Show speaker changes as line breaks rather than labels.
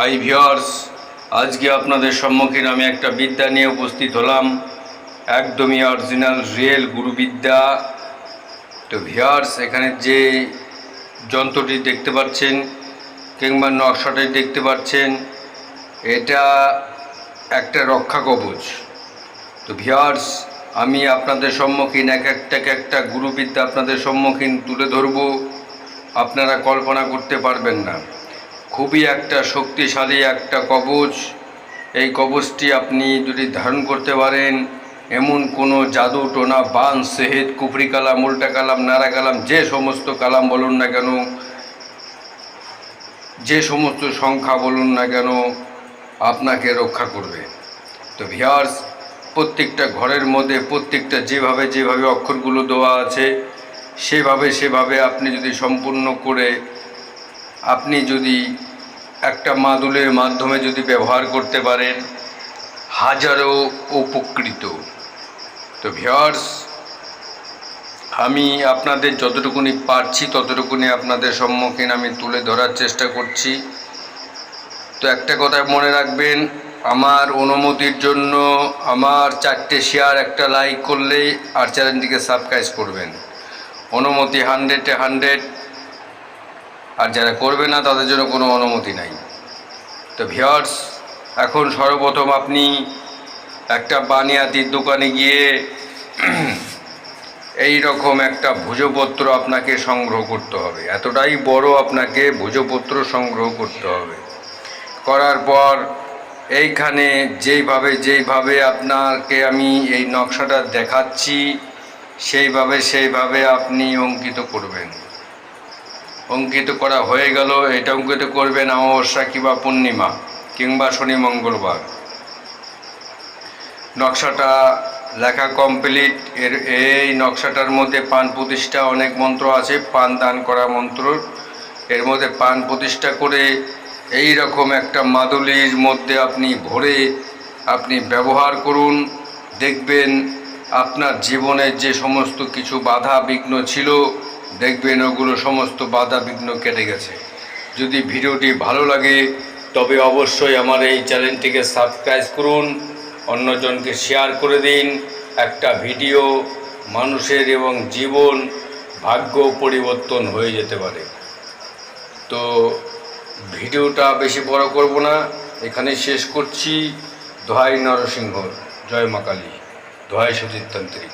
High viewers আজকে আপনাদের সম্মুখীন আমি একটা বিদ্যা নিয়ে উপস্থিত হলাম। একদমই অরিজিনাল রিয়েল গুরুবিদ্যা তো ভিওর্স এখানে যে যন্ত্রটি দেখতে পাচ্ছেন কিংবা নকশাটি দেখতে পাচ্ছেন, এটা একটা রক্ষা কবচ। তো ভিওর্স আমি আপনাদের সম্মুখীন এক একটা এক একটা গুরুবিদ্যা আপনাদের সম্মুখীন তুলে ধরবো। আপনারা কল্পনা করতে পারবেন না। খুবই একটা শক্তিশালী একটা কবচ। এই কবচটি আপনি যদি ধারণ করতে পারেন, এমন কোনো জাদু, টোনা, বান, সেহেদ, কুফরি কালাম, উল্টা কালাম নারা কালাম, যে সমস্ত কালাম বলুন না কেন, যে সমস্ত সংখ্যা বলুন না কেন, আপনাকে রক্ষা করবে। তো ভিয়ার্স প্রত্যেকটা ঘরের মধ্যে, প্রত্যেকটা যেভাবে যেভাবে অক্ষরগুলো দেওয়া আছে, সেভাবে সেভাবে আপনি যদি সম্পূর্ণ করে আপনি যদি একটা মাদুলের মাধ্যমে যদি ব্যবহার করতে পারেন, হাজারো উপকৃত। তো ভিওর্স আমি আপনাদের যতটুকুনি পারছি, ততটুকুনি আপনাদের সম্মুখীন আমি তুলে ধরার চেষ্টা করছি। তো একটা কথা মনে রাখবেন, আমার অনুমতির জন্য আমার চারটে শেয়ার একটা লাইক করলেই আর চ্যানেলটিকে সাবস্ক্রাইব করবেন। অনুমতি হান্ড্রেডে হান্ড্রেড আর যারা করবে না, তাদের জন্য কোনো অনুমতি নাই। তো ভিওর্স এখন সর্বপ্রথম আপনি একটা বানিয়াতির দোকানে গিয়ে এই রকম একটা ভোজপত্র আপনাকে সংগ্রহ করতে হবে। এতটাই বড় আপনাকে ভোজপত্র সংগ্রহ করতে হবে। করার পর এইখানে যেইভাবে যেইভাবে আপনাকে আমি এই নকশাটা দেখাচ্ছি, সেইভাবে সেইভাবে আপনি অঙ্কিত করবেন। অঙ্কিত করা হয়ে গেল, এটা অঙ্কিত করবেন অমাবস্যা কিংবা পূর্ণিমা কিংবা শনি মঙ্গলবার। নকশাটা লেখা কমপ্লিট। এর, এই নকশাটার মধ্যে পান প্রতিষ্ঠা অনেক মন্ত্র আছে, পান দান করা মন্ত্র। এর মধ্যে পান প্রতিষ্ঠা করে এই রকম একটা মাদুলির মধ্যে আপনি ভরে আপনি ব্যবহার করুন, দেখবেন আপনার জীবনের যে সমস্ত কিছু বাধা বিঘ্ন ছিল দেখবেন ওগুলো সমস্ত বাধা বিঘ্ন কেটে গেছে। যদি ভিডিওটি ভালো লাগে, তবে অবশ্যই আমার এই চ্যানেলটিকে সাবস্ক্রাইব করুন, অন্যজনকে শেয়ার করে দিন। একটা ভিডিও মানুষের এবং জীবন ভাগ্য পরিবর্তন হয়ে যেতে পারে। তো ভিডিওটা বেশি বড় করব না এখানে শেষ করছি। দোহাই নরসিংহ, জয় মা কালী দোহাই সুজিত তান্ত্রিক